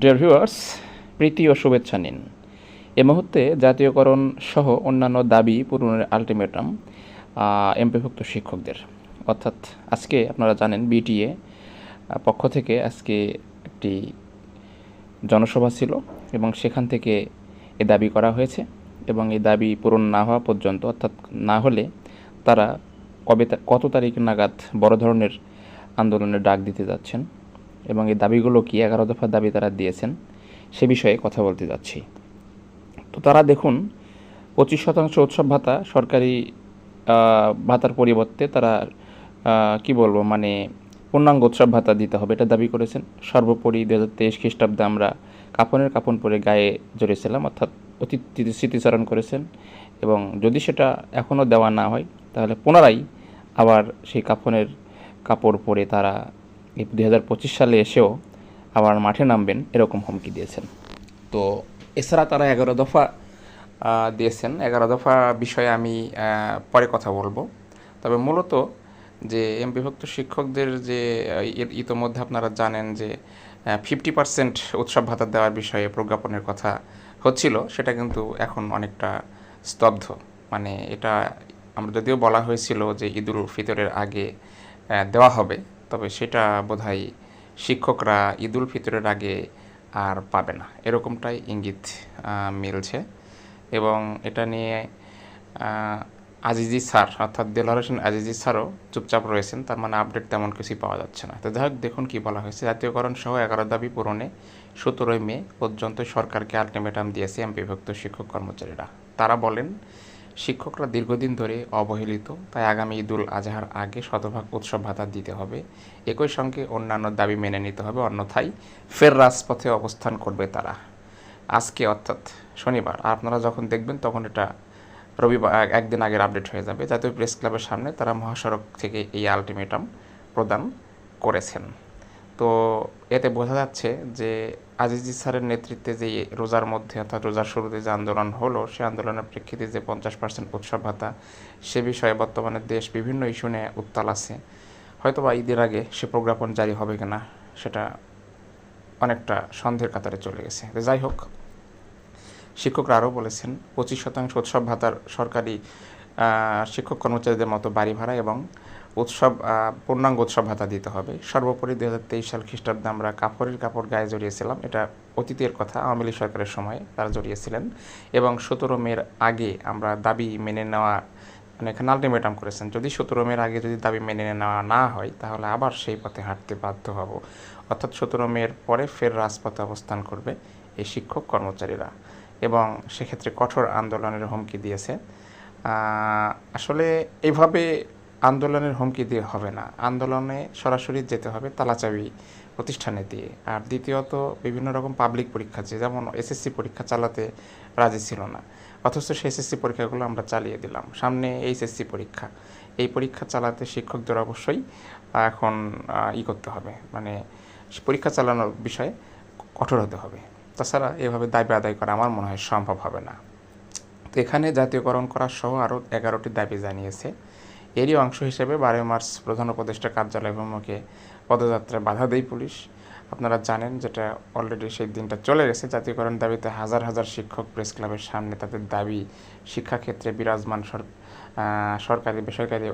Dear viewers প্রীতি ও শুভেচ্ছা নিন। এ মুহূর্তে জাতীয়করণ সহ অন্যান্য দাবি পূরণের আলটিমেটাম এমপিভুক্ত শিক্ষকদের। অর্থাৎ আজকে আপনারা জানেন বিটিএ পক্ষ থেকে আজকে একটি জনসভা ছিল এবং সেখান থেকে এ দাবি করা হয়েছে এবং এই দাবি পূরণ না হওয়া পর্যন্ত, অর্থাৎ না হলে তারা কবে কত তারিখ নাগাদ বড় ধরনের আন্দোলনের ডাক দিতে যাচ্ছেন। এবং এই দাবিগুলো কি এগারো দফা দাবি তারা দিয়েছেন সে বিষয়ে কথা বলতে যাচ্ছি। তো তারা দেখুন, পঁচিশ শতাংশ উৎসব ভাতা সরকারি ভাতার পরিবর্তে তারা কি বলব মানে পূর্ণাঙ্গ উৎসব ভাতা দিতে হবে, এটা দাবি করেছেন। সর্বোপরি দু হাজার তেইশ খ্রিস্টাব্দে আমরা কাপনের কাপন পরে গায়ে জড়িয়েছিলাম, অর্থাৎ অতীত স্মৃতিচারণ করেছেন এবং যদি সেটা এখনও দেওয়া না হয়, তাহলে পুনরায় আবার সেই কাফনের কাপড় পরে তারা পঁচিশ সালে এসেও আবার মাঠে নামবেন, এরকম হুমকি দিয়েছেন। তো এছাড়া তারা এগারো দফা দিয়েছেন। এগারো দফা বিষয়ে আমি পরে কথা বলব। তবে মূলত যে এমপিভুক্ত শিক্ষকদের যে ইতোমধ্যে আপনারা জানেন যে ফিফটি পার্সেন্ট উৎসব ভাতা দেওয়ার বিষয়ে প্রজ্ঞাপনের কথা হচ্ছিল, সেটা কিন্তু এখন অনেকটা স্তব্ধ। মানে এটা আমরা যদিও বলা হয়েছিল যে ঈদুল ফিতরের আগে দেওয়া হবে তবে সেটা বোধহয় শিক্ষকরা ঈদুল ফিতরের আগে আর পাবে না। এরকমটাই ইঙ্গিত মিলছে। এবং এটা নিয়ে আজিজি স্যার, অর্থাৎ দেলোয়ার হোসেন আজিজি স্যারও চুপচাপ রয়েছেন। তার মানে আপডেট তেমন কিছুই পাওয়া যাচ্ছে না। তো যাই দেখুন কী বলা হয়েছে। জাতীয়করণ সহ এগারো দাবি পূরণে সতেরোই মে পর্যন্ত সরকারকে আলটিমেটাম দিয়েছে এমপিভুক্ত শিক্ষক কর্মচারীরা। তারা বলেন শিক্ষকরা দীর্ঘদিন ধরে অবহেলিত, তাই আগামী ঈদুল আজহার আগে শতভাগ উৎসব ভাতা দিতে হবে। একই সঙ্গে অন্যান্য দাবি মেনে নিতে হবে, অন্যথায় ফের রাজপথে অবস্থান করবে তারা। আজকে অর্থাৎ শনিবার আপনারা যখন দেখবেন তখন এটা রবিবার একদিন আগের আপডেট হয়ে যাবে। জাতীয় প্রেস ক্লাবের সামনে তারা মহাসড়ক থেকে এই আলটিমেটাম প্রদান করেছেন। তো এতে বোঝা যাচ্ছে যে আজিজি স্যারের নেতৃত্বে যে রোজার মধ্যে অর্থাৎ রোজার শুরুতে যে আন্দোলন হলো, সে আন্দোলনের প্রেক্ষিতে যে পঞ্চাশ পার্সেন্ট উৎসব ভাতা, সে বিষয়ে বর্তমানে দেশ বিভিন্ন ইস্যু নিয়ে উত্তাল আছে। হয়তোবা ঈদের আগে সে প্রজ্ঞাপন জারি হবে কিনা, সেটা অনেকটা সন্দেহের কাতারে চলে গেছে। যাই হোক, শিক্ষকরা আরও বলেছেন, পঁচিশ শতাংশ উৎসব ভাতার সরকারি শিক্ষক কর্মচারীদের মতো বাড়ি ভাড়া এবং উৎসব পূর্ণাঙ্গ উৎসব ভাতা দিতে হবে। সর্বোপরি দু হাজার তেইশ সাল খ্রিস্টাব্দে আমরা কাপড়ের কাপড় গায়ে জড়িয়েছিলাম। এটা অতীতের কথা, আওয়ামী লীগ সরকারের সময় তারা জড়িয়েছিলেন। এবং সতেরো মের আগে আমরা দাবি মেনে নেওয়া মানে এখানে আলটিমেটাম করেছেন, যদি সতেরো মের আগে যদি দাবি মেনে নেওয়া না হয়, তাহলে আবার সেই পথে হাঁটতে বাধ্য হব। অর্থাৎ সতেরো মের পরে ফের রাজপথে অবস্থান করবে এই শিক্ষক কর্মচারীরা। এবং সেক্ষেত্রে কঠোর আন্দোলনের হুমকি দিয়েছে। আসলে এইভাবে আন্দোলনের হুমকি দিয়ে হবে না। আন্দোলনে সরাসরি যেতে হবে তালাচাবি প্রতিষ্ঠানে দিয়ে। আর দ্বিতীয়ত, বিভিন্ন রকম পাবলিক পরীক্ষা আছে যেমন এসএসসি পরীক্ষা চালাতে রাজি ছিল না। অথচ সেই এসএসসি পরীক্ষাগুলো আমরা চালিয়ে দিলাম। সামনে এইচএসসি পরীক্ষা। এই পরীক্ষা চালাতে শিক্ষকদের অবশ্যই এখন ই করতে হবে। মানে পরীক্ষা চালানোর বিষয়ে কঠোর হতে হবে। তাছাড়া এভাবে দাবি আদায় করা আমার মনে হয় সম্ভব হবে না। তো এখানে জাতীয়করণ করা সহ আরও এগারোটি দাবি জানিয়েছে। এরই অংশ হিসেবে বারোই মার্চ প্রধান উপদেষ্টা কার্যালয় অভিমুখে পদযাত্রায় বাধা দেয় পুলিশ। আপনারা জানেন যেটা অলরেডি সেই দিনটা চলে গেছে। জাতীয়করণ দাবিতে হাজার হাজার শিক্ষক প্রেস ক্লাবের সামনে তাদের দাবি, শিক্ষাক্ষেত্রে বিরাজমান সর- সরকারি, বেসরকারি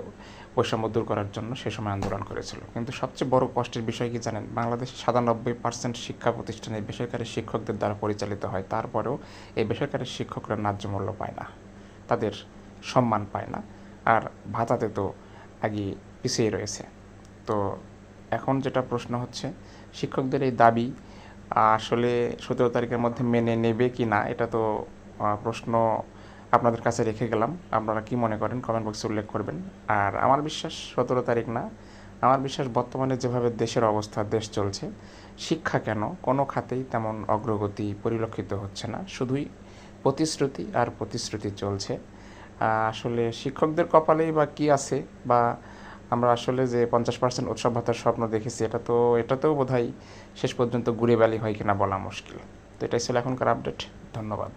বৈষম্য দূর করার জন্য সে সময় আন্দোলন করেছিল। কিন্তু সবচেয়ে বড় কষ্টের বিষয় কি জানেন? বাংলাদেশে সাতানব্বই পার্সেন্ট শিক্ষা প্রতিষ্ঠানে বেসরকারি শিক্ষকদের দ্বারা পরিচালিত হয়। তারপরেও এই বেসরকারি শিক্ষকরা ন্যায্য মূল্য পায় না। তাদের সম্মান পায় না। আর ভাতাতে তো আগে পিছিয়ে রয়েছে। তো এখন যেটা প্রশ্ন হচ্ছে, শিক্ষকদের এই দাবি আসলে সতেরো তারিখের মধ্যে মেনে নেবে কি না, এটা তো প্রশ্ন আপনাদের কাছে রেখে গেলাম। আপনারা কি মনে করেন কমেন্ট বক্সে উল্লেখ করবেন। আর আমার বিশ্বাস, সতেরো তারিখ না, আমার বিশ্বাস বর্তমানে যেভাবে দেশের অবস্থা, দেশ চলছে, শিক্ষা কেন কোনো খাতেই তেমন অগ্রগতি পরিলক্ষিত হচ্ছে না। শুধুই প্রতিশ্রুতি আর প্রতিশ্রুতি চলছে। আসলে শিক্ষকদের কপালেই বা কি আছে? বা আমরা আসলে যে পঞ্চাশ পার্সেন্ট উৎসব ভাতার স্বপ্ন দেখেছি, এটা তো, এটাতেও বোধ শেষ পর্যন্ত ঘুরে বেলি হয় কিনা বলা মুশকিল। তো এটাই ছিল এখনকার আপডেট ধন্যবাদ।